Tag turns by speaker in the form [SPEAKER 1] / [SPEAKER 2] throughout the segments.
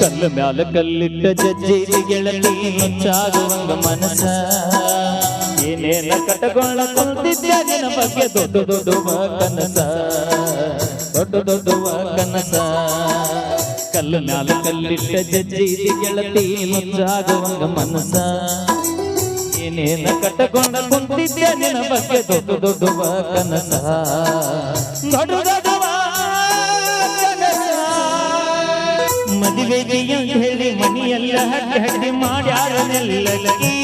[SPEAKER 1] ಕಲ್ಲ ಮ್ಯಾಲ ಕಲ್ಲಿಟ್ಟ ಜಜ್ಜಿರಿ ಗೆಳತಿ. ಮುಂಚಾಗುವಂಗ ಮನಸ ಏನೇನ ಕಟಗೊಳ್ಳ ಕುಂತಿದ್ಯ ನಿನ ಬಗ್ಗೆ ದೊಡ್ಡ ದೊಡ್ಡ ಕನಸ. ದೊಡ್ಡ ದೊಡ್ಡ ಕನಸ. ಕಲ್ಲು ಮ್ಯಾಲ ಕಲ್ಲಿಟ್ಟ ಜಜ್ಜಿರಿ ಗೆಳತಿ. ಮುಂಚಾಗುವಂಗ ಮನಸ ಏನೇನ ಕಟ್ಟಕೊಂಡ ಕುಂತಿದ್ಯ ನಿನ ಬಗ್ಗೆ ದೊಡ್ಡ ದೊಡ್ಡ ಕನಸ. ದೊಡ್ಡ ಮದುವೆಗೆ ಹೇಳಿ ಮನೆಯಲ್ಲ ಹಟ್ಟಿ ಹಟ್ಟಿ ಮಾಡ್ಯಾರ ನೆಲ್ಲಗಿ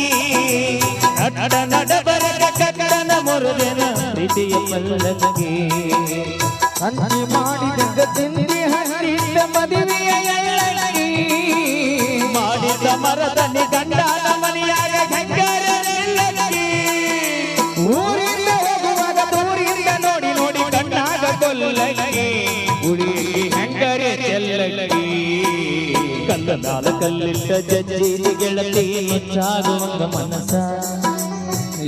[SPEAKER 1] ನಡ ನಡ ಬರಗ ಕಟ್ಟನ ಮುರುದೆನ ಪ್ರೀತಿಯ ಪಲ್ಲಗಿ
[SPEAKER 2] ಅಂತಿ ಮಾಡಿದ ತಿಂದಿ ಹಣ್ಣಿಟ್ಟ ಮದುವೆಯ ಎಲ್ಲಗಿ
[SPEAKER 1] ಮಾಡಿದ ಮರದಲ್ಲಿ ಗಂಡನ ಮನೆಯಾಗ ಗಂಗಾರ ನೆಲ್ಲಗಿ ಚೆಲ್ಲಗಿ ಕಲ್ಲ ಮ್ಯಾಲ ಕಲ್ಲಿಟ್ಟ ಜಜ್ಜಿ ಗೆಳತಿ ನುಚ್ಚಾಗುವಂಗ ಮನಸ.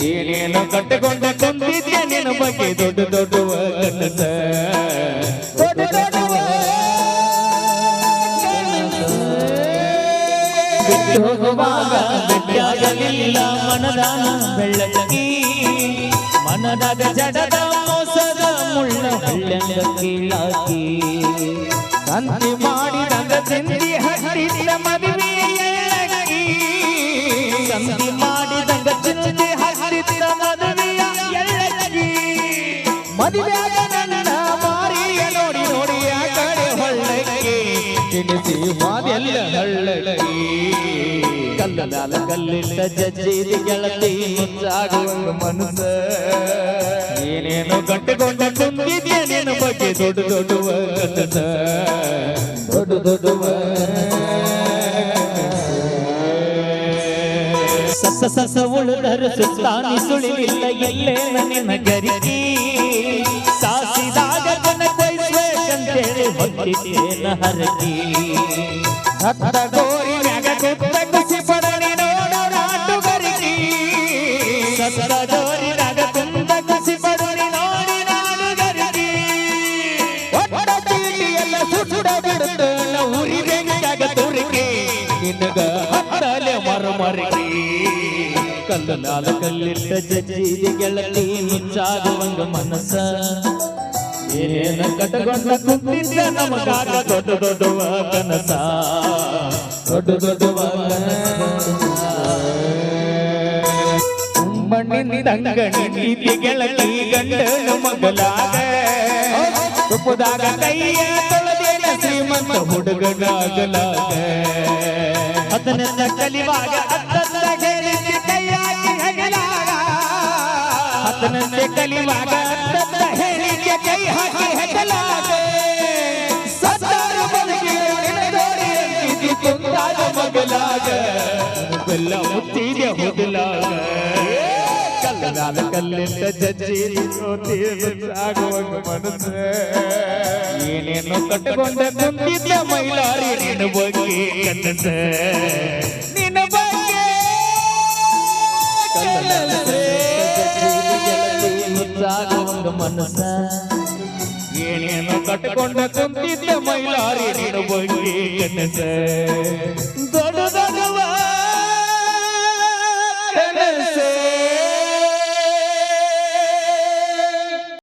[SPEAKER 1] ಏನೇನು ಕಟ್ಟಿಕೊಂಡ ಕೊಂದಿದ್ದೆ ನಿನ್ನ ಬಗ್ಗೆ ದೊಡ್ಡ ದೊಡ್ಡ ಕನಸ.
[SPEAKER 2] ದೊಡ್ಡ ದೊಡ್ಡವ
[SPEAKER 1] ಬಿಟ್ಟು ಹೋಗುವಾಗ ಭೇಟಿಯಾಗಲಿಲ್ಲ ಮನದಾನ ಬೆಳ್ಳಗಿ. ಮನದ ಜಡದ ಮೋಸದ ಮುಳ್ಳ ಕೀಳಾಕಿ
[SPEAKER 2] ಅಂತಿ ಮಾಡಿದಂಗ ತಿಂದಿ ಹಣ್ಣಿಟ್ಟ ಮದುವೆಯ ತಂತಿ
[SPEAKER 1] ಮಾಡಿ ಮಾಡಿದಂಗ ತಿಂದಿ ಹರಿದ
[SPEAKER 2] ಮದುವೆಯಾಗ ನನ್ನ ಮಾರಿಯ ನೋಡಿ ನೋಡಿ ಆ ಕಡೆ ಹೊಳ್ಳಕ್ಕೆ ತಿನಿಸಿ ಮಾದೆಲ್ಲ
[SPEAKER 1] ಹಳ್ಳ ಮ್ಯಾಲ ಕಲ್ಲಿಟ್ಟ ಜಜ್ಜಿದ ಗೆಳತಿ ತುಂಬಿದ್ಯ? ಬಗ್ಗೆ ದೊಡ್ಡ ದೊಡ್ಡುವ ದೊಡ್ಡ ದೊಡ್ಡುವ ಸಸ ಸಸ ಉಳಿದರು ಸುತ್ತಾನಿ ಸುಳಿಲಿಲ್ಲ ಎಲ್ಲೇ ಗರಿಕಿ. ಸಾಸಿದಾಗ ಹರಕಿ.
[SPEAKER 2] ಹತ್ತ ಗೋರಿ ಮ್ಯಾಗ
[SPEAKER 1] ಮ್ಯಾಲ ಕಲ್ಲಿಟ್ಟ ಜಜ್ಜಿದಿ ಗೆಳತಿ ಮುಚ್ಚಾಗುವಂಗ ಮನಸ್ಸ. ಏನೇನ ಕಟಗೊಂಡ ಕುಂತಿದ್ದ ನಮಗಾಗ ದೊಡ್ಡ ದೊಡ್ಡವ ಕನಸ. ದೊಡ್ಡ ದೊಡ್ಡವ
[SPEAKER 2] ಮಣ್ಣಿನಿಂದಂಗ ನಿಂತಿದ್ದಿ ಗೆಳತಿ ಗಂಡನ ಮಗಲಾಗ ತುಪ್ಪದಾಗ ಕೈಯ ತೊಳೆದೇನ ಶ್ರೀಮಂತ ಹುಡುಗನಾಗಲಾದ
[SPEAKER 1] ಅದನ್ನೆಲ್ಲ ಕಲಿವಾಗ
[SPEAKER 2] ಹತ್ತನಂತೆ ಕಲಿವಾಗ ಹೇಳಿಕೆ ಕೈ ಹಾಕಿ ಹೆಗಲಾಗ ಸತ್ತಾರು ಬದುಕಿಗೆ ನಿನಗೋರಿ ಮಗಲಾಗ ಬೆಲ್ಲ ಮುತ್ತಿಗೆ ಹೊಗಲಾಗ ಕಲಾದ ಕಲ್ಲಿಂದ ಜಜ್ಜಿ ಸಾಗುವಂಗ ಮನಸ್ಸು. ಏನೇನು ಕಟ್ಟಿಕೊಂಡ ಕುಂದಿದ್ದ ಮೈಲಾರಿ ನಿನ್ನ ಬಗ್ಗೆ ಕನಸ. ನಿನ್ನ ಬಗ್ಗೆ
[SPEAKER 1] ಸಾಗುವಂಗ ಮನಸ
[SPEAKER 2] ಏನೇನು ಕಟ್ಟಿಕೊಂಡ ಕುಂದಿದ್ದ ಮೈಲಾರಿ ನಿನ್ನ ಬಗ್ಗೆ ಕನಸ. ದೊಡ್ಡ